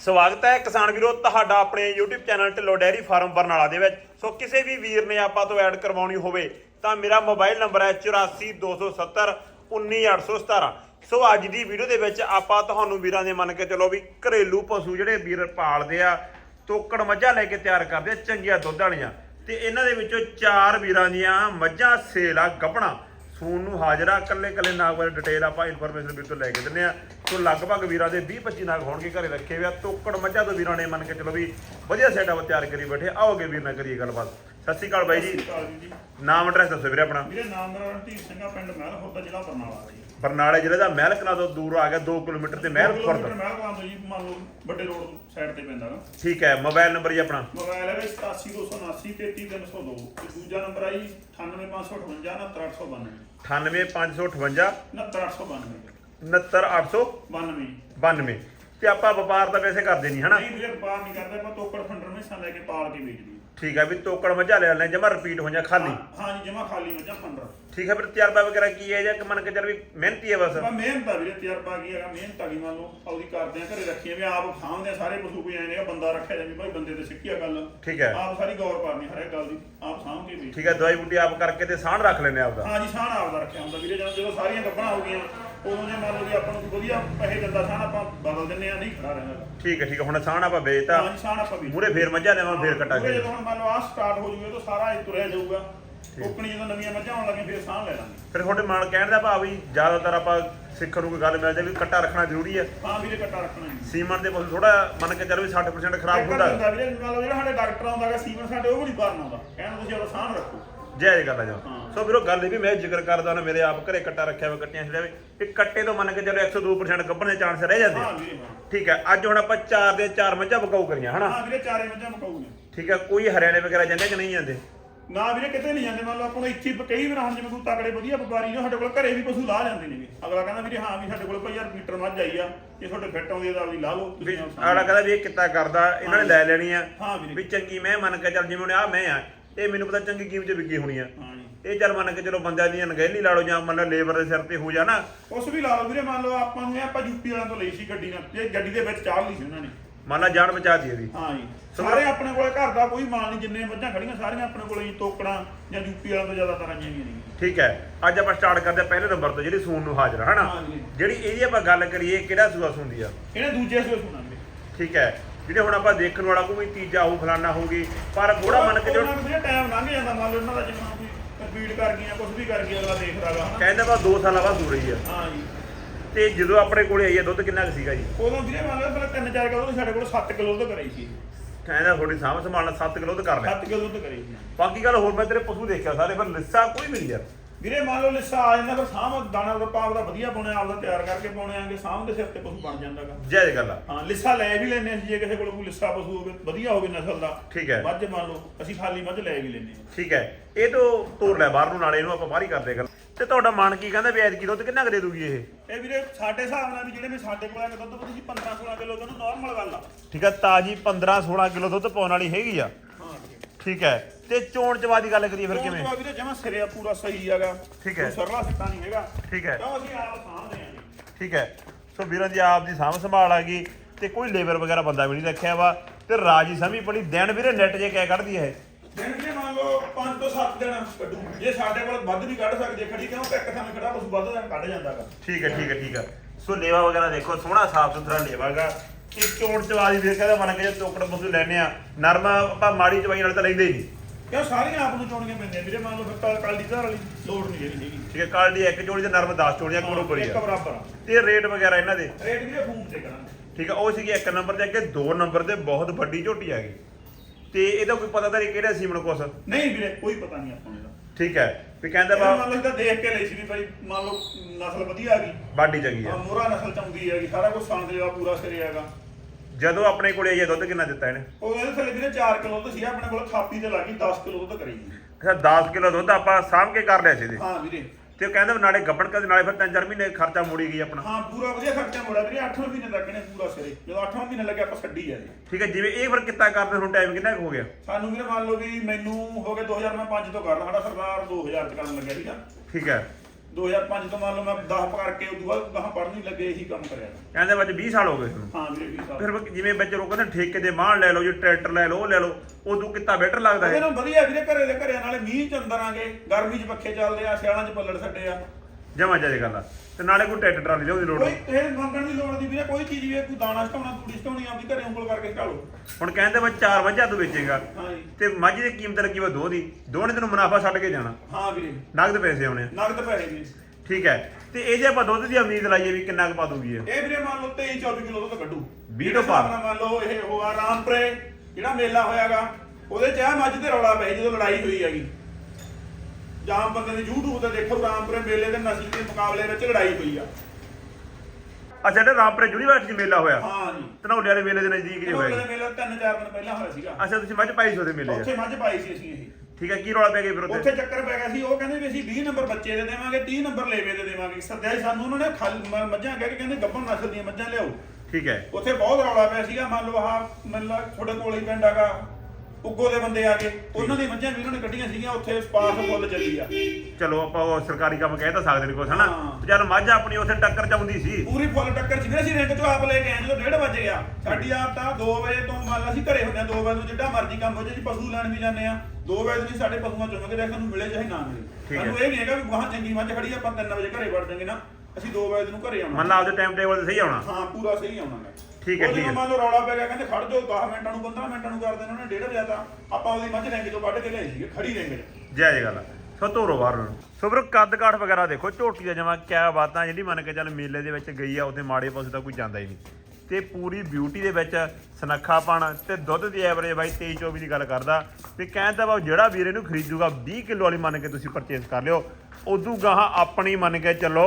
ਸਵਾਗਤ ਹੈ ਕਿਸਾਨ ਵੀਰੋ ਤੁਹਾਡਾ ਆਪਣੇ YouTube channel Dhillon dairy farm Barnala ਦੇ ਵਿੱਚ। ਸੋ ਕਿਸੇ ਵੀ ਵੀਰ ਨੇ ਆਪਾਂ ਤੋਂ ਐਡ ਕਰਵਾਉਣੀ ਹੋਵੇ ਤਾਂ ਮੇਰਾ ਮੋਬਾਈਲ ਨੰਬਰ ਹੈ 8427 19817 ਸੋ ਅੱਜ ਦੀ ਵੀਡੀਓ ਦੇ ਵਿੱਚ ਆਪਾਂ ਤੁਹਾਨੂੰ ਵੀਰਾਂ ਦੇ ਮੰਨ ਕੇ ਚਲੋ ਵੀ ਘਰੇਲੂ ਪਸ਼ੂ ਜਿਹੜੇ ਵੀਰ ਪਾਲਦੇ ਆ, ਤੋਕੜ ਮੱਝਾਂ ਲੈ ਕੇ ਤਿਆਰ ਕਰਦੇ ਆ, ਚੰਗੀਆਂ ਦੁੱਧ ਵਾਲੀਆਂ। ਤੇ ਇਹਨਾਂ ਦੇ ਵਿੱਚੋਂ ਚਾਰ ਵੀਰਾਂ ਦੀਆਂ ਮੱਝਾਂ ਸੇਲ ਆ ਗੱਭਣਾ ਸੂਨ ਨੂੰ ਹਾਜ਼ਰਾ ਕੱਲੇ ਕੱਲੇ ਨਾਗ ਬਾਰੇ ਡਿਟੇਲ ਆਪਾਂ ਇਨਫੋਰਮੇਸ਼ਨ ਵੀਰ ਤੋਂ ਲੈ ਕੇ ਦਿੰਨੇ ਆ ਸੋ ਲਗਭਗ ਵੀਰਾਂ ਦੇ 20 25 ਨਾਗ ਹੋਣਗੇ ਘਰੇ ਰੱਖੇ ਹੋਏ ਆ। ਤੋਕੜ ਮੱਝਾਂ ਤੋਂ ਵੀਰਾਂ ਨੇ ਮੰਨ ਕੇ ਚਲੋ ਵੀ ਵਧੀਆ ਸੈਟਅਪ ਤਿਆਰ ਕਰੀ ਬੈਠੇ ਆਓਗੇ ਵੀਰ ਨਾਲ ਕਰੀਏ ਗੱਲਬਾਤ। ਸਤਿ ਸ਼੍ਰੀ ਅਕਾਲ ਬਾਈ ਜੀ। ਨਾਮ ਐਡਰੈਸ ਦੱਸੋ ਵੀਰੇ ਆਪਣਾ। ਮੇਰੇ ਨਾਮ ਮੇਰਾ ਰਣਧੀਰ ਸਿੰਘ ਆ ਪਿੰਡ ਮਹਿਲ ਖੁਰਦ ਜ਼ਿਲ੍ਹਾ ਬਰਨਾਲਾ ਜੀ। ਬਰਨਾਲੇ ਜ਼ਿਲ੍ਹੇ ਦਾ ਮਹਿਲ ਕਲਾਂ ਤੋਂ ਦੂਰ ਆ ਗਿਆ 2 ਕਿਲੋਮੀਟਰ ਤੇ ਮਹਿਲ ਖੁਰਦ ਮਹਿਲ ਕਲਾਂ ਤੋਂ ਜੀ ਮੰਨ ਲਓ ਵੱਡੇ ਰੋਡ ਸਾਈਡ ਤੇ ਪੈਂਦਾ ਗਾ ਠੀਕ ਹੈ ਮੋਬਾਈਲ ਨੰਬਰ ਜੀ ਆਪਣਾ। ਮੋਬਾਈਲ ਹੈ 87279 33302 ਤੇ ਦੂਜਾ ਨੰਬਰ ਆ ਜੀ 98558 98892 98558 98892 69892 92 ਤੇ ਆਪਾਂ ਵਪਾਰ ਤਾਂ ਵੈਸੇ ਕਰਦੇ ਨਹੀਂ ਹਨਾ? ਨਹੀਂ ਵੀਰੇ ਵਪਾਰ ਨਹੀਂ ਕਰਦੇ ਆਪਾਂ ਤੋਕੜ ਫੰਡਰ ਮੇਸਾਂ ਲੈ ਕੇ ਪਾਲ ਕੇ ਵੇਚਦੇ ਠੀਕ ਹੈ ਵੀ ਤੋਕੜ ਮੱਝਾਂ ਲੈ ਲੈਣੇ ਜਮਾ ਰਿਪੀਟ ਹੋਈਆਂ ਖਾਲੀ। ਹਾਂ ਜੀ ਜਮਾ ਖਾਲੀ ਮੱਝਾਂ ਫੰਡਰ। ਠੀਕ ਹੈ ਫਿਰ ਤਜਰਬਾ ਵਗੈਰਾ ਕੀ ਹੈ ਜਾਂ ਕਿ ਮੰਨ ਕੇ ਚੱਲ ਵੀ ਮਿਹਨਤੀ ਹੈ ਬਸ? ਬਾ ਮਿਹਨਤ ਆ ਵੀਰੇ ਤਜਰਬਾ ਕੀ ਹੈਗਾ ਮਿਹਨਤ ਆ ਗਈ ਮੰਨ ਲਓ ਆਪਦੀ ਕਰਦੇ ਆ ਘਰੇ ਰੱਖੀਆਂ ਵੀ ਆਪ ਸਾਂਭਦੇ ਆ ਸਾਰੇ ਪਸ਼ੂ ਕੋਈ ਐ ਨਹੀਂਗਾ ਬੰਦਾ ਰੱਖਿਆ ਜਾਂਦੀ ਭਾਈ ਬੰਦੇ ਤੇ ਆ ਗੱਲ। ਠੀਕ ਹੈ ਆਪ ਸਾਰੀ ਗੌਰ ਕਰਨੀ ਹਰ ਇੱਕ ਗੱਲ ਦੀ ਆਪ ਸਾਂਭ ਕੇ ਵੀ ਠੀਕ ਹੈ ਦਵਾਈ ਬੂਟੀ ਆਪ ਕਰਕੇ ਤੇ ਸਾਂਢ ਰੱਖ ਲੈਣੇ ਆਪਦਾ। ਹਾਂ ਜੀ ਸਾਨ ਆਪਦਾ ਰੱਖਿਆ ਹੁੰਦਾ ਵੀਰੇ ਜਦੋਂ ਜਦੋਂ ਸਾਰੀਆਂ ਗੱਭਣਾ ਹੋ ਗਈਆਂ ਉਦੋਂ ਜੇ ਮੰਨ ਲਓ ਵੀ ਆਪਾਂ ਨੂੰ ਕੋਈ ਵਧੀਆ ਪੈਸੇ ਦਿੰਦਾ ਸਾਨ ਆਪਾਂ ਬਦਲ ਦਿੰਨੇ ਆ ਨਹੀਂ ਖੜਾ ਰਹਿੰਦਾ ਠੀਕ ਹੈ ਠੀਕ ਹੈ ਹੁਣ ਸਾਂਢ ਆਪਾਂ ਵੇਚਤਾ। ਹਾਂ ਸਾਨ ਆਪਾਂ ਵੀ ਮੂਰੇ ਫੇਰ ਮੱਝਾਂ ਲੈਵਾਂ ਫੇਰ ਕਟਾਂਗੇ। ਜਦੋਂ ਹੁਣ ਮੰਨ ਲਓ ਆਹ ਸਟਾਰਟ ਹੋ ਜੂਗੇ ਤਾਂ ਸਾਰਾ ਇਹ ਤੁਰਿਆ ਜਾਊਗਾ। ਕੋਕਣੀ ਜਦੋਂ ਨਵੀਆਂ ਮੱਝਾਂ ਆਉਣ ਲੱਗੀਆਂ ਫੇਰ ਸਾਹ ਲੈ ਲਾਂਗੇ। ਫਿਰ ਤੁਹਾਡੇ ਮਨ ਕਹਿਣ ਦਾ ਭਾਵ ਵੀ ਜ਼ਿਆਦਾਤਰ ਆਪਾਂ ਸਿੱਖਣ ਨੂੰ ਕੋਈ ਗੱਲ ਮਿਲ ਜਾਵੇ ਕੱਟਾ ਰੱਖਣਾ ਜ਼ਰੂਰੀ ਹੈ। ਹਾਂ ਵੀਰੇ ਕੱਟਾ ਰੱਖਣਾ ਜੀ ਸੀਮਨ ਦੇ ਪਸ਼ੂ ਥੋੜਾ ਮੰਨ ਕੇ ਚੱਲ ਵੀ 60% ਖਰਾਬ ਹੁੰਦਾ। ਹੈ। ਹੁੰਦਾ ਵੀਰੇ ਜਿਹੜਾ ਸਾਡੇ ਡਾਕਟਰ ਆਉਂਦਾਗਾ ਸੀਮਨ ਸਾਡੇ ਉਹ ਵੀ ਨਹੀਂ ਭਰਨ ਆਉਂਦਾ। ਕਹਿਣ ਤੁਸੀਂ ਆਪਦਾ ਸਾਹ ਰੱਖੋ। ਜੈ ਜੈ ਗੱਲ ਆ ਜਾ। ਹਾਂ। ਸੋ ਵੀਰੋ ਗੱਲ ਇਹ ਵੀ ਮੈਂ ਜ਼ਿਕਰ ਕਰਦਾ ਨਾ ਮੇਰੇ ਆਪ ਘਰੇ ਕੱਟਾ ਰੱਖਿਆ ਹੋਇਆ ਕੱਟੀਆਂ ਛੜਿਆ ਵੀ ਇਹ ਕੱਟੇ ਤੋਂ ਮੰਨ ਕੇ ਚੱਲੋ 102% ਗੱਭਣ ਦੇ ਚਾਂਸ ਰਹਿ ਜਾਂਦੇ ਹਾਂ ਆ। ਵੀਰੇ ਹਾਂ। ਠੀਕ ਹੈ ਅੱਜ ਹੁਣ ਆਪਾਂ ਚਾਰ ਦੇ ਚਾਰ ਮੱਝਾਂ ਬਕਾਊ ਕਰੀਆਂ ਹਨਾ? ਹਾਂ ਵੀਰੇ ਚਾਰੇ ਮੱਝਾਂ ਮਕਾਊ ਨੇ। ਠੀਕ ਹੈ ਕੋਈ ਹਰਿਆਣੇ ਵਗੈਰਾ ਜਾਂਦੇ ਕਿ ਨਹੀਂ ਜਾਂਦੇ? ਨਾ ਵੀਰੇ ਕਿਤੇ ਨਹੀਂ ਜਾਂਦੇ। ਮੰਨ ਲਓ ਆਪਾਂ ਨੂੰ ਇੱਥੇ ਹੀ ਕਈ ਵਾਰ ਹੁਣ ਜਿਵੇਂ ਕੋਈ ਤਕੜੇ ਵਧੀਆ ਵਪਾਰੀ ਨੇ ਸਾਡੇ ਕੋਲ ਘਰੇ ਵੀ ਪਸ਼ੂ ਲਾ ਜਾਂਦੇ ਨੇਗੇ। ਅਗਲਾ ਕਹਿੰਦਾ ਵੀਰੇ ਹਾਂ ਵੀ ਸਾਡੇ ਕੋਲ ਭਾਈ ਯਾਰ ਲੀਟਰ ਮੱਝ ਆਈ ਆ ਜੇ ਤੁਹਾਡੇ ਫਿੱਟ ਆਉਂਦੀ ਆ ਤਾਂ ਆਪਦੀ ਲਾ ਲਓ ਵੀ ਤੁਸੀਂ ਆਪ ਸਾਂਭ ਆਲਾ ਕਹਿੰਦਾ ਵੀ ਇਹ ਕਿੱਤਾ ਕਰਦਾ ਇਹਨਾਂ ਨੇ ਲੈ ਲੈਣੀ ਆ। ਹਾਂ ਵੀਰੇ। ਵੀ ਚੰਗੀ ਮੈਂ ਮੰਨ ਕੇ ਚੱਲ ਜਿਵੇਂ ਹੁਣ ਆ ਮੈਂ ਆ ਇਹ ਮੈਨੂੰ ਪਤਾ ਚੰਗੀ ਕੀਮਤ 'ਚ ਵਿਕੀ ਹੋਣੀ ਆ। ਜੀ ਇਹ ਚੱਲ ਮੰਨ ਕੇ ਚਲੋ ਬੰਦਿਆਂ ਦੀ ਅਣਗਹਿਲੀ ਲਾ ਲਓ ਜਾਂ ਮੰਨ ਲਓ ਲੇਬਰ ਦੇ ਸਿਰ ਤੇ ਹੋ ਜਾਣਾ ਉਸ ਵੀ ਲਾ ਲਓ ਵੀਰੇ ਮੰਨ ਲਓ ਆਪਾਂ ਨੂੰ ਇਹ ਆਪਾਂ ਯੂਪੀ ਵਾਲਿਆਂ ਤੋਂ ਲਈ ਸੀ ਗੱਡੀ ਨਾਲ। ਇਹ ਗੱਡੀ ਦੇ ਵਿੱਚ ਚਾੜ ਲਈ ਸੀ ਉਹਨਾਂ ਨੇ। ਮੰਨ ਲਾ ਜਾਨ ਬਚਾਤੀ ਇਹਦੀ। ਹਾਂ ਜੀ ਸਾਰੇ ਆਪਣੇ ਕੋਲੇ ਘਰ ਦਾ ਕੋਈ ਮਾਲ ਨਹੀਂ ਜਿੰਨੇ ਮੱਝਾਂ ਖੜੀਆਂ ਸਾਰੀਆਂ ਆਪਣੇ ਕੋਲੇ ਜੀ ਤੋਕੜਾਂ ਜਾਂ ਯੂਪੀ ਵਾਲਿਆਂ ਤੋਂ ਜ਼ਿਆਦਾਤਰ ਆਈਆਂ ਨਹੀਂ ਨੇ ਠੀਕ ਹੈ। ਅੱਜ ਆਪਾਂ ਸਟਾਰਟ ਕਰਦੇ ਹਾਂ ਪਹਿਲੇ ਨੰਬਰ ਤੋਂ ਜਿਹੜੀ ਸੂਨ ਨੂੰ ਹਾਜ਼ਰ ਹਨਾ? ਜੀ। ਜਿਹੜੀ ਇਹਦੀ ਆਪਾਂ ਗੱਲ ਕਰੀਏ ਕਿਹੜਾ ਸੂਆ ਸੁੰਦੀ ਆ? ਇਹਨੇ ਦੂਜੇ ਸੂਏ ਸੁਣਾਂਗੇ ਠੀਕ ਹੈ। ਜਿਹੜੇ ਹੁਣ ਆਪਾਂ ਦੇਖਣ ਵਾਲਾ ਕੋਈ ਤੀਜਾ ਹੋਊ ਫਲਾਨਾ ਹੋਊਗੀ ਪਰ ਥੋੜਾ ਮੰਨ ਕੇ ਜੋ ਉਹਨਾਂ ਨੂੰ ਵੀਰੇ ਟਾਈਮ ਲੰਘ ਜਾਂਦਾ ਮੰਨ ਲਓ ਇਹਨਾਂ ਦਾ ਜਿਵੇਂ ਕੋਈ ਰਿਪੀਟ ਕਰ ਗਈਆਂ ਕੁਝ ਵੀ ਕਰ ਗਿਆ ਅਗਲਾ ਦੇਖਦਾਗਾ ਹਨਾ। ਕਹਿੰਦਾ ਬਾ 2 ਸਾਲਾਂ ਬਾਅਦ ਹੋ ਰਹੀ ਆ। ਹਾਂ ਜੀ। ਤੇ ਜਦੋਂ ਆਪਣੇ ਕੋਲੇ ਆਈ ਆ ਦੁੱਧ ਕਿੰਨਾ ਕੁ ਸੀਗਾ ਜੀ? ਉਦੋਂ ਵੀਰੇ ਮੰਨ ਲਓ ਪਹਿਲਾਂ 3-4 ਕਿਲੋ ਸਾਡੇ ਕੋਲ 7 ਕਿਲੋ ਦੁੱਧ ਕਰੀ ਸੀ। ਕਹਿੰਦਾ ਥੋੜੀ ਸਾਂਭ ਸੰਭਾਲਣਾ 7 ਕਿਲੋ ਦੁੱਧ ਕਰ ਲਿਆ। 7 ਕਿਲੋ ਦੁੱਧ ਕਰੀ ਸੀ। ਬਾਕੀ ਗੱਲ ਹੋਰ ਮੈਂ ਤੇਰੇ ਪਸ਼ੂ ਦੇਖਿਆ ਸਾਰੇ ਪਰ ਲਿੱਸਾ ਕੋਈ ਵੀ ਨਹੀਂ ਯਾਰ ਵੀਰੇ ਮੰਨ ਲਓ ਲਿੱਸਾ ਆ ਜਾਂਦਾ ਫਿਰ ਸਾਂਭ ਦਾਣਾ ਦਾ ਪਾਵ ਦਾ ਵਧੀਆ ਪਾਉਣਾ ਆਪਦਾ ਤਿਆਰ ਕਰਕੇ ਪਾਉਣੇ ਆਂਗੇ ਸਾਂਭ ਦੇ ਸਿਰ ਤੇ ਪਸ਼ੂ ਬਣ ਜਾਂਦਾਗਾ ਜੈ ਜੈ ਗੱਲ ਆ ਹਾਂ ਲਿੱਸਾ ਲੈ ਵੀ ਲੈਨੇ ਅਸੀਂ ਜੇ ਕਿਸੇ ਕੋਲ ਕੋਈ ਲਿੱਸਾ ਪਸ਼ੂ ਹੋਵੇ ਵਧੀਆ ਹੋਵੇ ਨਸਲ ਦਾ। ਠੀਕ ਹੈ। ਮੱਝ ਮੰਨ ਲਓ ਅਸੀਂ ਖਾਲੀ ਮੱਝ ਲੈ ਵੀ ਲੈਨੇ ਠੀਕ ਹੈ। ਇਹ ਤੋਂ ਤੋਰ ਲੈ ਬਾਹਰ ਨੂੰ ਨਾਲੇ ਇਹਨੂੰ ਆਪਾਂ ਬਾਹਰ ਹੀ ਕਰਦੇ ਗੱਲ ਤੇ ਤੁਹਾਡਾ ਮਨ ਕੀ ਕਹਿੰਦਾ ਵੀ ਐਤਕੀ ਦੁੱਧ ਕਿੰਨਾ ਕੁ ਦੇ ਦੂਗੀ ਇਹ? ਇਹ ਵੀਰੇ ਸਾਡੇ ਹਿਸਾਬ ਨਾਲ ਵੀ ਜਿਹੜੇ ਵੀ ਸਾਡੇ ਕੋਲ ਆ ਦੁੱਧ ਤੁਸੀਂ 15 16 ਕਿਲੋ ਦੁੱਧ ਨਾਰਮਲ ਗੱਲ ਆ। ਠੀਕ ਹੈ ਤਾਜੀ 15 16 ਕਿਲੋ ਦੁੱਧ ਪਾਉਣ ਵਾਲੀ ਹੈਗੀ ਆ। ਹਾਂ। ਠੀਕ ਹੈ। ਤੇ ਚੋਣ ਚਵਾ ਦੀ ਗੱਲ ਕਰੀਏ ਫਿਰ ਕਿਵੇਂ? ਜਵਾ ਵੀਰੇ ਜਮਾ ਸਿਰਿਆ ਪੂਰਾ ਸਹੀ ਹੈਗਾ। ਠੀਕ ਹੈ। ਸਰਲਾ ਸਿੱਟਾ ਨਹੀਂ ਹੈਗਾ। ਠੀਕ ਹੈ। ਕਿਉਂ ਅਸੀਂ ਆਪ ਸਾਂਭਦੇ ਆਂ ਜੀ। ਠੀਕ ਹੈ। ਸੋ ਵੀਰਾਂ ਦੀ ਆਪ ਦੀ ਸਾਂਭ ਸੰਭਾਲ ਆ ਗਈ ਤੇ ਕੋਈ ਲੇਬਰ ਵਗੈਰਾ ਬੰਦਾ ਵੀ ਨਹੀਂ ਰੱਖਿਆ ਵਾ ਤੇ ਰਾਜੀ ਸਮੀ ਪੜੀ ਦਿਨ ਵੀਰੇ ਨੈਟ ਜੇ ਕਹਿ ਕੱਢਦੀ ਹੈ ਦਿਨ ਜੇ ਮੰਨ ਲਓ 5 ਤੋਂ 7 ਦਿਨ ਕੱਢੂ। ਜੇ ਸਾਡੇ ਕੋਲ ਵੱਧ ਵੀ ਕੱਢ ਸਕਦੇ ਖੜੀ ਕਿਉਂ? ਇੱਕ ਥਾਂ ਖੜਾ ਬਸ ਵੱਧ ਦਿਨ ਕੱਢ ਜਾਂਦਾਗਾ ਠੀਕ ਹੈ ਠੀਕ ਹੈ ਠੀਕ ਹੈ। ਸੋ ਲੇਵਾ ਵਗੈਰਾ ਦੇਖੋ ਸੋਹਣਾ ਸਾਫ਼ ਸੁਥਰਾ ਲੇਵਾਗਾ ਇਹ ਚੋਣ ਚਵਾ ਦੀ ਵੀਰ ਕਹਿੰਦਾ ਮੰਨ ਕੇ ਜੇ ਤੋਕੜ ਪਸ਼ੂ ਲੈਣੇ ਆ। ਨਰਮ ਆਪਾਂ ਮਾੜੀ ਚਵਾਈ ਨਾਲ ਤਾਂ ਲੈਂਦੇ ਹੀ ਨਹੀਂ। ਕਿਉਂ ਸਾਰੀਆਂ ਆਪ ਨੂੰ ਚੋਣੀਆਂ ਪੈਂਦੀਆਂ। ਵੀਰੇ ਮੰਨ ਲਓ ਫਿਰ ਤਾਂ ਕਾਲੀ ਧਾਰ ਵਾਲੀ ਲੋੜ ਨਹੀਂ ਹੈਗੀ ਹੈਗੀ। ਠੀਕ ਹੈ ਕਾਲਡੀ ਇੱਕ ਜੋੜੀ ਤੇ ਨਰਮ 10 ਜੋੜੀਆਂ ਕੋਲੋਂ ਬੜੀ ਇੱਕ ਆ। ਬਰਾਬਰ ਆ। ਤੇ ਰੇਟ ਵਗੈਰਾ ਇਹਨਾਂ ਦੇ? ਰੇਟ ਵੀਰੇ ਫੋਨ ਤੇ ਕਰਾਂਗੇ। ਠੀਕ ਹੈ ਉਹ ਸੀਗੀ ਇੱਕ ਨੰਬਰ ਤੇ ਅੱਗੇ ਦੋ ਨੰਬਰ ਤੇ ਬਹੁਤ ਵੱਡੀ ਝੋਟੀ ਆ ਗਈ। ਤੇ ਇਹਦਾ ਕੋਈ ਪਤਾ ਤਾਂ ਨਹੀਂ ਕਿਹੜਾ ਸੀਮਨ ਕੁਛ? ਨਹੀਂ ਵੀਰੇ ਕੋਈ ਪਤਾ ਨਹੀਂ ਆਪਾਂ ਨੂੰ ਇਹਦਾ। ਠੀਕ ਹੈ ਵੀ ਕਹਿੰਦਾ ਇਹ ਬਾ ਮੰਨ ਲਓ ਇਹਦਾ ਦੇਖ ਕੇ ਲਈ ਸੀ ਵੀ ਭਾਈ ਮੰਨ ਲਓ ਨਸਲ ਵਧੀਆ ਆ ਗਈ। ਬਾਡੀ ਚੰਗੀ ਆ। ਆ ਮੋਰਾ ਨਸਲ ਚੰਗੀ ਹੈਗੀ ਸਾਰਾ ਕੁਝ ਸੰਦ ਜਿਹੜਾ ਪੂਰਾ ਸਿਰੇ ਹੈਗਾ। ਜਦੋਂ ਆਪਣੇ ਕੋਲੇ ਆਈਏ ਦੁੱਧ ਕਿੰਨਾ ਦਿੱਤਾ ਇਹਨੇ? ਉਹ ਇਹਦੇ ਥੱਲੇ ਵੀਰੇ 4 ਕਿਲੋ ਦੁੱਧ ਸੀ ਆਪਣੇ ਕੋਲ ਥਾਪੀ ਤੇ ਲੱਗੀ 10 ਕਿਲੋ ਦੁੱਧ ਕਰੀ ਜੀ ਅੱਛਾ 10 ਕਿਲੋ ਦੁੱਧ ਆਪਾਂ ਸਾਂਭ ਕੇ ਕਰ ਲਿਆ ਸੀ ਇਹਦੇ। ਹਾਂ ਵੀਰੇ। ਤੇ ਉਹ ਕਹਿੰਦਾ ਨਾਲੇ ਗੱਬੜ ਕਰ ਨਾਲੇ ਫਿਰ ਤਿੰਨ ਚਾਰ ਮਹੀਨੇ ਖਰਚਾ ਮੋੜੀ ਗਈ ਆਪਣਾ। ਹਾਂ ਪੂਰਾ ਵਧੀਆ ਖਰਚਾ ਮੋੜਾ ਵੀਰੇ 8 ਮਹੀਨੇ ਲੱਗਣੇ ਪੂਰਾ ਸਿਰੇ। ਜਦੋਂ 8 ਮਹੀਨੇ ਲੱਗੇ ਆਪਾਂ ਛੱਡੀ ਆ ਜੀ ਠੀਕ ਹੈ ਜਿਵੇਂ ਇਹ ਫਿਰ ਕਿੱਤਾ ਕਰਦੇ ਹੁਣ ਟਾਈਮ ਕਿੰਨਾ ਕੁ ਹੋ ਗਿਆ? ਸਾਨੂੰ ਵੀਰੇ ਮੰਨ ਲਓ ਵੀ ਮੈਨੂੰ ਹੋ ਗਏ 2005 ਤੋਂ ਕਰਦਾ ਸਾਡਾ ਸਰਦਾਰ 2000 ਚ ਕਰਨ ਲੱਗਿਆ ਸੀਗਾ। ਠੀਕ ਹੈ। 2005 ਤੋਂ ਮੰਨ ਲਓ ਮੈਂ 10 ਕਰਕੇ ਉਦੋਂ ਬਾਅਦ ਗਾਹਾਂ ਪੜ੍ਹਨ ਹੀ ਲੱਗੇ ਇਹੀ ਕੰਮ ਕਰਿਆ। ਕਹਿੰਦੇ ਵਿੱਚ 20 ਸਾਲ ਹੋ ਗਏ ਤੁਹਾਨੂੰ ਹਾਂ ਵੀਰੇ 20 ਸਾਲ। ਫਿਰ ਜਿਵੇਂ ਵਿੱਚ ਲੋਕ ਕਹਿੰਦੇ ਠੇਕੇ ਦੇ ਮਾਣ ਲੈ ਲਓ ਜੀ ਟਰੈਕਟਰ ਲੈ ਲਓ ਉਹ ਲੈ ਲਓ ਉਦੋਂ ਕਿੱਤਾ ਬੈਟਰ ਲੱਗਦਾ ਹੈ। ਨਾਲ ਵਧੀਆ ਵੀਰੇ ਘਰੇ ਦੇ ਘਰੇ ਨਾਲੇ ਮੀਂਹ ਚ ਅੰਦਰ ਆਂਗੇ ਗਰਮੀ ਚ ਪੱਖੇ ਚੱਲਦੇ ਆ ਸਿਆਲਾਂ ਚ ਪੱਲੜ ਛੱਡੇ ਆ। ਜਮਾ ਜਾਦੇ ਗੱਲ ਆ ਤੇ ਨਾਲੇ ਕੋਈ ਟਰੈਕਟਰ ਟਰਾਲੀ ਲਿਆਉਣ ਦੀ ਲੋੜ ਕੋਈ ਨਹੀਂ। ਇਹ ਮੰਗਣ ਦੀ ਲੋੜ ਨਹੀਂ ਵੀਰੇ ਕੋਈ ਚੀਜ਼ ਵੀ ਹੈ, ਕੋਈ ਦਾਣਾ ਸਟਾਉਣਾ ਤੂੜੀ ਸਟਾਉਣੀ ਆਪਦੀ ਘਰੇ ਉਂਗਲ ਕਰਕੇ ਲਓ। ਹੁਣ ਕਹਿੰਦੇ ਮੈਂ ਚਾਰ ਮੱਝਾਂ ਤੂੰ ਵੇਚੇਗਾ। ਹਾਂ ਜੀ ਤੇ ਮੱਝ ਦੀ ਕੀਮਤ ਲੱਗੀ ਵਾ ਦੋ ਦੀ। ਦੋ ਨੇ ਤੈਨੂੰ ਮੁਨਾਫਾ ਛੱਡ ਕੇ ਜਾਣਾ। ਹਾਂ ਵੀਰੇ। ਨਗਦ ਪੈਸੇ ਆਉਣੇ ਆ। ਨਗਦ ਪੈਸੇ ਵੀ ਠੀਕ ਹੈ। ਤੇ ਇਹ ਜੇ ਆਪਾਂ ਦੁੱਧ ਦੀ ਉਮੀਦ ਲਾਈਏ ਵੀ ਕਿੰਨਾ ਕੁ ਪਾ ਦੂਗੀ ਇਹ। ਇਹ ਵੀਰੇ ਮੰਨ ਲਓ 23 24 ਕਿਲੋ ਦੁੱਧ ਕੱਢੂ। ਵੀਹ ਤੋਂ ਪਾਰ। ਮੰਨ ਲਓ ਇਹ ਹੋਆ ਰਾਮਪੁਰੇ ਜਿਹੜਾ ਮੇਲਾ ਹੋਇਆਗਾ ਉਹਦੇ ਚ ਆ ਮੱਝ ਤੇ ਰੌਲਾ ਪੈ ਜਦੋਂ ਲੜਾਈ ਹੋਈ ਹੈਗੀ। ਜਾਮ ਬੰਦੇ ਨੇ YouTube ਤੇ ਦੇਖੋ ਰਾਮਪੁਰੇ ਮੇਲੇ ਦੇ ਨਸਲ ਦੇ ਮੁਕਾਬਲੇ ਵਿੱਚ ਲੜਾਈ ਹੋਈ ਆ। ਅੱਛਾ ਜਿਹੜਾ ਰਾਮਪੁਰੇ ਯੂਨੀਵਰਸਿਟੀ ਮੇਲਾ ਹੋਇਆ? ਹਾਂ ਜੀ। ਧਨੌਲੇ ਵਾਲੇ ਮੇਲੇ ਦੇ ਨਜ਼ਦੀਕ ਜੇ। ਹੋਇਆ ਮੇਲਾ ਤਿੰਨ ਚਾਰ ਦਿਨ ਪਹਿਲਾਂ ਹੋਇਆ ਸੀਗਾ। ਅੱਛਾ ਤੁਸੀਂ ਮੱਝ ਪਾਈ ਸੀ ਉਹਦੇ ਮੇਲੇ 'ਚ? ਉੱਥੇ ਮੱਝ ਪਾਈ ਸੀ ਅਸੀਂ ਇਹ। ਠੀਕ ਹੈ ਕੀ ਰੌਲਾ ਪੈ ਗਿਆ ਫਿਰ ਉੱਥੇ? ਉੱਥੇ ਚੱਕਰ ਪੈ ਗਿਆ ਸੀ ਉਹ ਕਹਿੰਦੇ ਵੀ ਅਸੀਂ 20 ਨੰਬਰ ਬੱਚੇ ਦੇ ਦੇਵਾਂਗੇ 30 ਨੰਬਰ ਲੇਵੇ ਦੇ ਦੇਵਾਂਗੇ। ਸੱਦਿਆ ਸੀ ਸਾਨੂੰ ਉਹਨਾਂ ਨੇ ਖਲ ਮ- ਮੱਝਾਂ ਕਹਿ ਕੇ ਕਹਿੰਦੇ ਗੱਭਣ ਨਸਲ ਦੀਆਂ ਮੱਝਾਂ ਲਿਆਓ। ਠੀਕ ਹੈ। ਉੱਥੇ ਬਹੁਤ ਰੌਲਾ ਪਿਆ ਸੀਗਾ ਮੰਨ ਲਓ ਆਹ ਮੰਨ ਲਾ ਤੁਹਾਡੇ ਕੋਲ ਹੀ ਪਿੰਡ ਹੈਗਾ ਉੱਗੋ ਦੇ ਬੰਦੇ ਆ ਗਏ ਉਹਨਾਂ ਦੀ ਮੱਝਾਂ ਵੀ ਉਹਨਾਂ ਨੇ ਕੱਢੀਆਂ ਸੀਗੀਆਂ ਉੱਥੇ ਸਪਾਸ ਫੁੱਲ ਚੱਲੀ ਆ। ਚਲੋ ਆਪਾਂ ਉਹ ਸਰਕਾਰੀ ਕੰਮ ਕਹਿ ਤਾਂ ਸਕਦੇ ਨੇ ਕੁਛ ਹਨਾ? ਹਾਂ। ਚੱਲ ਮੱਝ ਆਪਣੀ ਉੱਥੇ ਟੱਕਰ ਚ ਆਉਂਦੀ ਸੀ। ਪੂਰੀ ਫੁੱਲ ਟੱਕਰ ਸੀ। ਅਸੀਂ ਰਿੰਗ ਤੋਂ ਆਪ ਲੈ ਕੇ ਆਏ ਜਦੋਂ 1:30 ਵਜੇ ਗਿਆ। ਸਾਡੀ ਆਪ ਤਾਂ 2 ਵਜੇ ਤੋਂ ਮੰਨ ਲਾ ਅਸੀਂ ਘਰੇ ਹੁੰਦੇ ਆ 2 ਵਜੇ ਨੂੰ ਜਿੱਡਾ ਮਰਜ਼ੀ ਕੰਮ ਹੋ ਜੇ ਜੀ ਪਸ਼ੂ ਲੈਣ ਵੀ ਜਾਂਦੇ ਆ 2 ਵਜੇ ਨੂੰ ਸਾਡੇ ਪਸ਼ੂਆਂ ਚੋਂ ਕੇ ਸਾਨੂੰ ਮਿਲੇ ਚਾਹੇ ਨਾ ਮਿਲੇ। ਹੈ। ਸਾਨੂੰ ਇਹ ਨਹੀਂ ਹੈਗਾ ਵੀ ਗਾਹਾਂ ਚੰਗੀ ਮੱਝ ਖੜੀ ਆ ਆਪਾਂ 3 ਵਜੇ ਘਰੇ ਵੜ ਜਾਾਂਗੇ ਨਾ। ਅਸੀਂ 2 ਵਜੇ ਨੂੰ ਘਰੇ ਆਉਣਾ। ਮੰਨ ਲਾ ਆਪਦੇ ਟਾਈਮ ਟੇਬਲ ਤੇ ਸਹੀ ਆਉਣਾ। ਹਾਂ ਪੂਰਾ ਸਹੀ ਆਉਣਾ ਗਾ। ਠੀਕ ਹੈ, ਉਹ ਠੀਕ ਜਦੋਂ ਹੈ। ਮੰਨ ਲਓ ਰੌਲਾ ਪੈ ਗਿਆ ਕਹਿੰਦੇ ਖੜ ਜਾਓ 10 ਮਿੰਟਾਂ ਨੂੰ 15 ਮਿੰਟਾਂ ਨੂੰ ਕਰਦੇ ਨੇ ਉਹਨੇ ਡੇਢ ਵਜੇ ਤਾਂ ਆਪਾਂ ਉਹਦੀ ਮੱਝ ਰੈਂਕ ਤੋਂ ਕੱਢ ਕੇ ਲਿਆਈ ਸੀਗੇ ਖੜੀ ਰੈਂਕ 'ਚ। ਜੈ ਜੈ ਗੱਲ। ਸੋ ਧੋਰੋ ਬਾਹਰ ਨੂੰ। ਸੋ ਵੀਰੋ ਕੱਦ ਕਾਠ ਵਗੈਰਾ ਦੇਖੋ ਝੋਟੀ ਦਾ ਜਮਾ ਕਿਆ ਬਾਤਾਂ ਜਿਹੜੀ ਮੰਨ ਕੇ ਚੱਲ ਮੇਲੇ ਦੇ ਵਿੱਚ ਗਈ ਆ ਉੱਥੇ ਮਾੜੇ ਪਸ਼ੂ ਦਾ ਕੋਈ ਜਾਂਦਾ ਹੀ ਨਹੀਂ। ਤੇ ਪੂਰੀ ਬਿਊਟੀ ਦੇ ਵਿੱਚ ਸਨੱਖਾਪਣ ਤੇ ਦੁੱਧ ਦੀ ਐਵਰੇਜ ਬਾਈ 23 24 ਦੀ ਗੱਲ ਕਰਦਾ। ਵੀ ਕਹਿੰਦਾ ਵਾ ਜਿਹੜਾ ਵੀਰ ਇਹਨੂੰ ਖਰੀਦੂਗਾ 20 ਕਿਲੋ ਵਾਲੀ ਮੰਨ ਕੇ ਤੁਸੀਂ ਪਰਚੇਸ ਕਰ ਲਿਓ। ਉਦੋਂ ਗਾਹਾਂ ਆਪਣੀ ਮੰਨ ਕੇ ਚੱਲੋ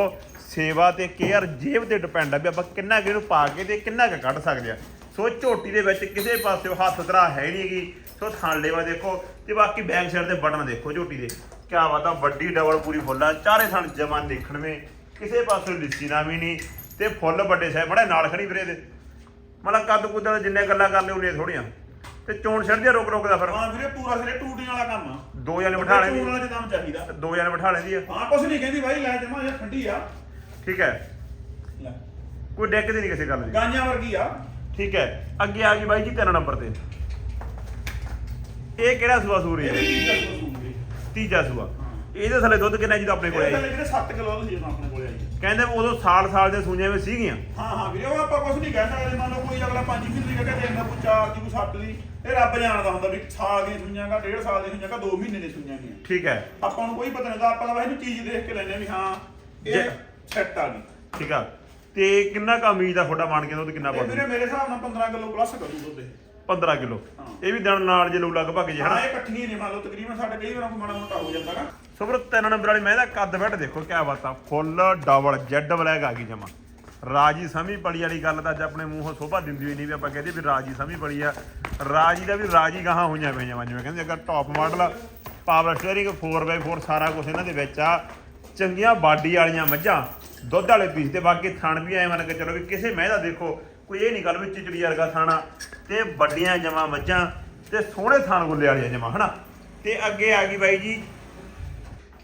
ਸੇਵਾ ਤੇ ਕੇਅਰ ਜੇਬ ਤੇ ਡਿਪੈਂਡ ਆ ਵੀ ਆਪਾਂ ਕਿੰਨਾ ਕੁ ਇਹਨੂੰ ਪਾ ਕੇ ਤੇ ਕਿੰਨਾ ਕੁ ਕੱਢ ਸਕਦੇ ਆ। ਸੋ ਝੋਟੀ ਦੇ ਵਿੱਚ ਕਿਸੇ ਪਾਸੇ ਹੱਥ ਧਰਾ ਹੈ ਨਹੀਂ ਗੀ ਸੋ ਥਣ ਲੇਵਾ ਦੇਖੋ ਤੇ ਬਾਕੀ ਬੈਕ ਸਾਈਡ ਤੇ ਬਟਨ ਦੇਖੋ ਝੋਟੀ ਦੇ। ਕਿਆ ਬਾਤ ਆ ਵੱਡੀ ਡਬਲ ਪੂਰੀ ਫੁੱਲਾ ਚਾਰੇ ਥਣ ਜਮਾਂ ਦੇਖਣਵੇਂ ਕਿਸੇ ਪਾਸੇ ਲਿੱਸੀ ਨਾ ਵੀ ਨਹੀਂ। ਤੇ ਫੁੱਲ ਵੱਡੇ ਸਾਹਿਬ ਬੜੇ ਨਾਲ ਖੜੀ ਵੀਰੇ ਦੇ ਮਤਲਬ ਕੱਦ ਕੁੱਦ ਜਿੰਨੇ ਗੱਲਾਂ ਕਰ ਲਿਓ ਉਨੀਆਂ ਥੋੜੀਆਂ ਤੇ ਚੋਣ ਛੱਡ ਰੁਕ ਰੁਕ ਦਾ ਫਿਰ। ਹਾਂ ਵੀਰੇ ਪੂਰਾ ਸਿਰੇ ਟੂਟੀਆਂ ਵਾਲਾ ਕੰਮ ਆ। ਦੋ ਜਣੇ ਬਿਠਾ ਚੂਣ ਲੈਂਦੀ ਵਾਲਾ ਚਾਹੀਦਾ। ਦੋ ਜਣੇ ਬਿਠਾ ਲੈਂਦੀ ਆ। ਹਾਂ ਕੁਛ ਨਹੀਂ ਕਹਿੰਦੀ ਬਾਈ ਲੈ ਜਮਾ ਇਹ ਠੰਡੀ ਆ। ਠੀਕ ਹੈ? ਲੈ। ਕੋਈ ਡੈਕ ਦੀ ਨਹੀਂ ਕਿਸੇ ਗੱਲ ਦੀ। ਗਾਂਆਂ ਵਰਗੀ ਆ। ਠੀਕ ਹੈ। ਅੱਗੇ ਆ ਗਈ ਬਾਈ ਜੀ ਤਿੰਨ ਨੰਬਰ ਤੇ। ਇਹ ਕਿਹੜਾ ਸੂਆ ਸੂਰੀ ਇਹ ਹੈ ਚੀਜ਼ ਦਾ ਤੀਜਾ ਸੂਆ। ਇਹਦੇ ਥੱਲੇ ਦੁੱਧ ਕਿੰਨਾ ਜੀ ਆਪਣੇ ਕੋਲ ਇਹ ਆਈ ਥੱਲੇ ਵੀਰੇ 7 ਕਿਲੋ ਦਾ ਸੀ ਜਦੋਂ ਆਪਣੇ ਕੋਲੇ ਆਈ ਕਹਿੰਦੇ ਉਦੋਂ ਸਾਲ ਸਾਲ ਦੇ ਸੂਈਆਂ ਵਿੱਚ ਸੀਗੀਆਂ। ਹਾਂ ਹਾਂ ਵੀਰੇ ਉਹ ਆਪਾਂ ਕੁਛ ਨਹੀਂ ਕਹਿ ਸਕਦੇ। ਮੰਨ ਲਓ ਕੋਈ ਅਗਲਾ 5 ਮਹੀਨੇ ਦੀ ਕਹਿੰਦਾ ਦੇਣਾ ਕੋਈ 4 ਦੀ ਕੋਈ 7 ਦੀ। ਇਹ ਰੱਬ ਜਾਣਦਾ ਹੁੰਦਾ ਵੀ ਸਾਲ ਸੂਈਆਂ ਕਾ 1.5 ਸਾਲ ਸੂਈਆਂ ਕਾ 2 ਮਹੀਨੇ ਸੂਈਆਂ ਗੀਆਂ। ਠੀਕ ਹੈ। ਆਪਾਂ ਨੂੰ ਕੋਈ ਪਤਾ ਨਹੀਂ ਦਾ ਆਪਾਂ ਤਾਂ ਇਹਨੂੰ ਚੀਜ਼ ਦੇਖ ਕੇ ਲੈਨੇ ਵੀ ਹਾਂ ਇਹ ਸੈੱਟ ਆ ਗਈ ਠੀਕ ਆ। ਤੇ ਕਿੰਨਾ ਕੁ ਉਮੀਦ ਆ ਤੁਹਾਡਾ ਮੰਨ ਕੇ ਦੁੱਧ ਕਿੰਨਾ ਇਹ ਵੀਰੇ ਮੇਰੇ ਹਿਸਾਬ ਨਾਲ 15 ਕਿਲੋ ਪਲੱਸ ਕਰੂ ਦੁੱਧ ਇਹ। 15 ਕਿਲੋ। ਇਹ ਵੀ ਦਿਨ ਨਾਲ ਜੇ ਲੂ ਲਗਭਗ ਜੇ ਹਾਂ ਇਹ ਇਕੱਠੀਆਂ ਨੇ ਮੰਨ ਲਓ ਤਕਰੀਬਨ ਸਾਡੇ ਕਈ ਵਾਰ ਕੋਈ ਮਾੜਾ ਮੋਟਾ ਹੋ ਜਾਂਦਾ ਨਾ। ਸੋ ਫਿਰ ਤਿੰਨ ਨੰਬਰ ਵਾਲੀ ਮੈਂ ਇਹਦਾ ਕੱਦ ਬੈਠ ਦੇਖੋ ਕਿਆ ਬਾਤਾਂ। ਫੁੱਲ ਡਬਲ ਜੈਡ ਬਲੈਕ ਆ ਗਈ ਜਮਾ। ਰਾਜੀ ਸਮੀ ਪੜੀ ਵਾਲੀ ਗੱਲ ਤਾਂ ਅੱਜ ਆਪਣੇ ਮੂੰਹੋਂ ਸੋਭਾ ਦਿੰਦੀ ਹੋਈ ਨਹੀਂ ਵੀ ਆਪਾਂ ਕਹਦੇ ਵੀ ਰਾਜੀ ਸਮੀ ਪੜੀ ਆ। ਰਾਜੀ ਦਾ ਵੀ ਰਾਜੀ ਗਾਹਾਂ ਹੋਈਆਂ ਪਈਆਂ ਵਾ ਜਿਵੇਂ ਕਹਿੰਦੇ ਅਗਰ top model power steering 4x4 ਸਾਰਾ ਕੁਝ ਇਹਨਾਂ ਦੇ ਵਿੱਚ ਆ। ਚੰਗੀਆਂ ਬਾਡੀ ਵਾਲੀਆਂ ਮੱਝਾਂ ਦੁੱਧ ਵਾਲੇ ਪੀਸ ਤੇ ਬਾਕੀ ਥਣ ਵੀ ਐ ਮੰਨ ਕੇ ਚਲੋ ਵੀ ਕਿਸੇ ਮਹਿ ਦਾ ਦੇਖੋ ਕੋਈ ਇਹ ਨਹੀਂ ਗੱਲ ਵੀ ਚਿਚੜੀ ਵਰਗਾ ਥਾਣਾ ਤੇ ਵੱਡੀਆਂ ਜਮਾ ਮੱਝਾਂ ਤੇ ਸੋਹਣੇ ਥਣ ਗੁੱਲੇ ਵਾਲੀਆਂ ਜਮਾ ਹਨਾ? ਤੇ ਅੱਗੇ ਆ ਗਈ ਬਾਈ ਜੀ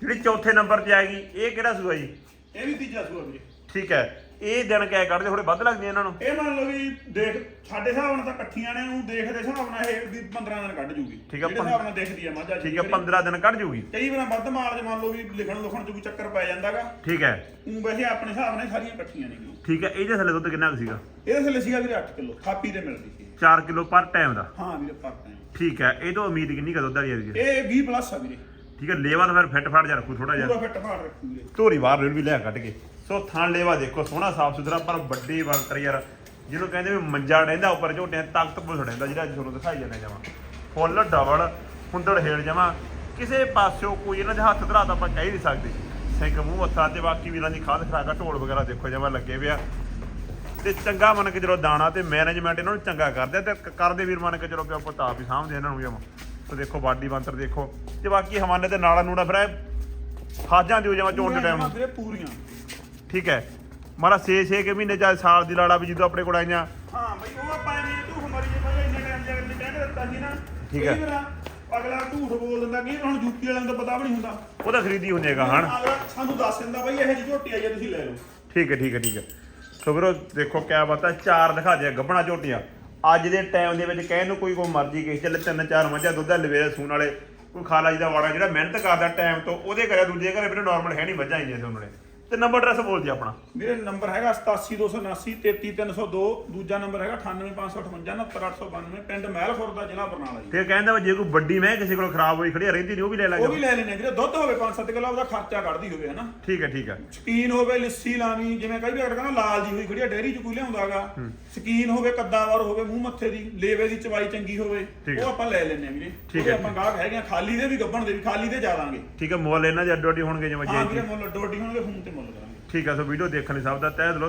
ਜਿਹੜੀ ਚੌਥੇ ਨੰਬਰ ਤੇ ਆ ਗਈ ਇਹ ਕਿਹੜਾ ਸੂਆ ਜੀ? ਇਹ ਵੀ ਤੀਜਾ ਸੂਆ ਵੀਰੇ। ਠੀਕ ਹੈ। ਇਹ ਦਿਨ ਕਿਆ ਕੱਢਦੇ ਥੋੜੇ ਵੱਧ ਲੱਗਦੇ ਇਹਨਾਂ ਨੂੰ। ਇਹ ਮੰਨ ਲਓ ਵੀ ਦੇਖ ਸਾਡੇ ਹਿਸਾਬ ਨਾਲ ਤਾਂ ਇਕੱਠੀਆਂ ਨੇ ਉਹ ਦੇਖਦੇ ਹਿਸਾਬ ਨਾਲ ਇਹ ਵੀ 15 ਦਿਨ ਕੱਢ ਜੂਗੀ। ਠੀਕ ਆ, ਜਿਹੜੇ ਹਿਸਾਬ ਨਾਲ ਦੇਖਦੀ ਆ ਮੱਝ ਅੱਜ ਠੀਕ ਹੈ 15 ਦਿਨ ਕੱਢ ਜੂਗੀ। ਕਈ ਵਾਰ ਵੱਧ ਮਾਲ ਚ ਮੰਨ ਲਓ ਵੀ ਲਿਖਣ ਲੁਖਣ ਚ ਕੋਈ ਚੱਕਰ ਪੈ ਜਾਂਦਾਗਾ। ਠੀਕ ਹੈ। ਉਹ ਵੈਸੇ ਆਪਣੇ ਹਿਸਾਬ ਨਾਲ ਸਾਰੀਆਂ ਇਕੱਠੀਆਂ ਨੇ ਠੀਕ ਹੈ ਇਹਦੇ ਥੱਲੇ ਦੁੱਧ ਕਿੰਨਾ ਕੁ ਸੀਗਾ? ਇਹਦੇ ਥੱਲੇ ਸੀਗਾ ਵੀਰੇ 8 ਕਿਲੋ ਥਾਪੀ ਤੇ ਮਿਲਦੀ ਸੀ 4 ਕਿਲੋ ਪਰ ਟਾਈਮ ਦਾ। ਹਾਂ ਵੀਰੇ ਪਰਤਾ ਠੀਕ ਹੈ ਇਹ ਤੋਂ ਉਮੀਦ ਕਿੰਨੀ ਕੁ ਦੁੱਧ ਵਾਲੀ ਹੈ ਇਹ 20 ਪਲੱਸ ਆ ਵੀਰੇ। ਠੀਕ ਹੈ ਲੇਵਾ ਤਾਂ ਫਿਰ ਫਿੱਟ ਫਾੜ ਜਾ ਰੱਖੂ ਥੋੜਾ ਜਿਹਾ। ਪੂਰਾ ਫਿੱਟ ਫਾੜ ਰੱਖੂ ਵੀਰੇ। ਧੋਰੀ ਬਾਹਰ ਨੂੰ ਵੀ ਲਿਆ ਕੱਢ ਕੇ। ਸੋ ਥਣ ਲੇਵਾ ਦੇਖੋ ਸੋਹਣਾ ਸਾਫ਼ ਸੁਥਰਾ ਪਰ ਵੱਡੀ ਬਣਤਰ ਯਾਰ ਜਿਹਨੂੰ ਕਹਿੰਦੇ ਵੀ ਮੰਜਾ ਡੈਂਦਾ ਉੱਪਰ ਝੋਟਿਆਂ ਤਖਤ ਪੁੱਲ ਡੈਂਦਾ ਜਿਹੜਾ ਅੱਜ ਤੁਹਾਨੂੰ ਦਿਖਾਈ ਜਾਂਦੇ ਜਮਾ। ਫੁੱਲ ਡਬਲ ਹੁੰਦੜ ਹੇੜ ਜਮਾ। ਕਿਸੇ ਪਾਸਿਓ ਕੋਈ ਇਹਨਾਂ ਦੇ ਹੱਥ ਧਰਾ ਤਾਂ ਆਪਾਂ ਕਹਿ ਨਹੀਂ ਸਕਦੇ। ਸਿੰਘ ਮੂੰਹ ਹੱਥਾਂ ਤੇ ਬਾਕੀ ਵੀਰਾਂ ਦੀ ਖਾਦ ਖਰਾਕਾ ਢੋਲ ਵਗੈਰਾ ਦੇਖੋ ਜਮਾ ਲੱਗੇ ਪਿਆ। ਤੇ ਚੰਗਾ ਮੰਨ ਕੇ ਚਲੋ ਦਾਣਾ ਤੇ ਮੈਨੇਜਮੈਂਟ ਇਹਨਾਂ ਨੂੰ ਚੰਗਾ ਕਰਦੇ ਤੇ ਕਰਦੇ ਵੀਰ ਮੰਨ ਕੇ ਚਲੋ ਕਿ ਆਪਾਂ ਤਾਂ ਆਪ ਹੀ ਸਾਂਭਦੇ ਇਹਨਾਂ ਨੂੰ ਜਮਾ। ਤੇ ਦੇਖੋ ਬਾਡੀ ਬੰਤਰ ਦੇਖੋ। ਤੇ ਬਾਕੀ ਹਵਾਨੇ ਤੇ ਨਾਲਾ ਨੂੜਾ ਫਿਰ ਇਹ ਫਾਜਾਂ ਦਿਓ ਜਮਾ ਚੋਣ ਦੇ ਟਾਈਮ ਪੂਰੀਆਂ। ਠੀਕ ਹੈ। ਮਾਰਾ 6-6 ਕੇ ਮਹੀਨੇ ਜਾਂ ਸਾਲ ਦੀ ਲਾੜਾ ਵੀ ਜਦੋਂ ਆਪਣੇ ਕੋਲ ਆਈਆਂ। ਹਾਂ ਬਈ ਉਹ ਆਪਾਂ ਐਵੇਂ ਤੂੰ ਹਮਾਰੀ ਜੇ ਪਹਿਲਾਂ ਇੰਨੇ ਟਾਈਮ ਜਗਰ ਨੇ ਕਹਿ ਕੇ ਦਿੱਤਾ ਸੀ ਨਾ। ਠੀਕ ਹੈ। ਅਗਲਾ ਝੂਠ ਬੋਲ ਦਿੰਦਾ ਕਿ ਹੁਣ ਯੂਪੀ ਵਾਲਿਆਂ ਨੂੰ ਤਾਂ ਪਤਾ ਵੀ ਨਹੀਂ ਹੁੰਦਾ। ਉਹਦਾ ਖਰੀਦੀ ਹੁੰਦੀ ਹੈਗਾ ਹਣ। ਅਗਲਾ ਸਾਨੂੰ ਦੱਸ ਦਿੰਦਾ ਬਈ ਇਹੋ ਜਿਹੀ ਝੋਟੀ ਆਈ ਆ ਤੁਸੀਂ ਲੈ ਲਓ। ਠੀਕ ਹੈ ਠੀਕ ਹੈ ਠੀਕ ਹੈ। ਸੋ ਵੀਰੋ ਦੇਖੋ ਕਿਆ ਬਾਤ ਹੈ ਚਾਰ ਦਿਖਾ ਦਿਆ ਗੱਬਣਾ ਝੋਟੀਆਂ। ਅੱਜ ਦੇ ਟਾਈਮ ਦੇ ਵਿੱਚ ਕਹਿਣ ਨੂੰ ਕੋਈ ਕੋ ਮਰਜ਼ੀ ਕਿਸੇ ਚੱਲੇ ਤਿੰਨ ਚਾਰ ਮੱਝਾਂ ਦੁੱਧ ਲਵੇਰੇ ਸੂਣ ਵਾਲੇ। ਕੋਈ ਖਾਲਾ ਜੀ ਦਾ ਵਾੜਾ ਜਿਹੜਾ ਮਿਹਨਤ ਕਰਦਾ ਟਾਈਮ ਤੋਂ ਉਹਦੇ ਘਰੇ ਦੂਜੇ ਘਰੇ ਵੀਰੇ ਨਾਰਮਲ ਹੈ ਨਹੀਂ ਮੱਝਾਂ ਆਈਆਂ ਸੀ ਉਹਨਾਂ ਨੇ। ਤੇ ਨੰਬਰ ਐਡਰੈਸ ਬੋਲ ਜੀ ਆਪਣਾ। ਮੇਰੇ ਨੰਬਰ ਹੈਗਾ 87279 33302 ਦੂਜਾ ਨੰਬਰ ਹੈਗਾ 98558 99892 ਪਿੰਡ ਮਹਿਲਖੁਰ ਦਾ ਜ਼ਿਲ੍ਹਾ ਬਰਨਾਲਾ ਜੀ। ਤੇ ਕਹਿੰਦਾ ਵਾ ਜੇ ਕੋਈ ਵੱਡੀ ਮੈਂ ਕਿਸੇ ਕੋਲ ਖਰਾਬ ਹੋਈ ਖੜੀ ਰਹਿੰਦੀ ਨਹੀਂ ਉਹ ਵੀ ਲੈ ਉਹ ਲਾਂਗੇ ਵੀ ਲੈ ਲੈਣੇ ਵੀਰੇ ਦੁੱਧ ਹੋਵੇ 5-7 ਕਿਲੋ ਉਹਦਾ ਖਰਚਾ ਕੱਢਦੀ ਹੋਵੇ ਹਨਾ ਠੀਕ ਹੈ ਠੀਕ ਹੈ। ਸਕੀਨ ਹੋਵੇ ਲੱਸੀ ਲਾਵੀਂ ਜਿਵੇਂ ਕਈ ਵਾਰ ਕਹਿੰਦਾ ਲਾਲ ਜੀ ਹੋਈ ਖੜੀ ਆ ਡੇਅਰੀ ਚ ਕੋਈ ਲਿਆਉਂਦਾਗਾ ਸਕੀਨ ਹੋਵੇ ਕੱਦਾਵਰ ਹੋਵੇ ਮੂੰਹ ਮੱਥੇ ਦੀ ਲੇਵੇ ਦੀ ਚਵਾਈ ਚੰਗੀ ਹੋਵੇ ਹੈ। ਉਹ ਆਪਾਂ ਲੈ ਲੈਣੇ ਆ ਵੀਰੇ। ਠੀਕ ਹੈ। ਆਪਾਂ ਗਾਹਕ ਹੈਗੇ ਖਾਲੀ ਦੇ ਵੀ ਗੱਬਣ ਦੇ ਵੀ ਖਾਲੀ ਦੇ ਜਾਵਾਂਗੇ ਠੀਕ ਹੈ ਮੁੱਲ ਇਹਨਾਂ ਦੇ ਅੱਡੋ ਅੱਡੀ ਹੋਣਗੇ ਜਿਵੇਂ ਹਾਂ ਜੀ ਵੀਰੇ ਮੁੱਲ ਡੋਡੀ ਹੋਣਗੇ ਫੋਨ ਤੇ ਮੁੱਲ ਕਰਾਂਗੇ। ਠੀਕ ਹੈ ਸੋ ਵੀਡੀਓ ਦੇਖਣ ਲਈ ਸਭ ਦਾ ਤਹਿ ਦਿਲੋਂ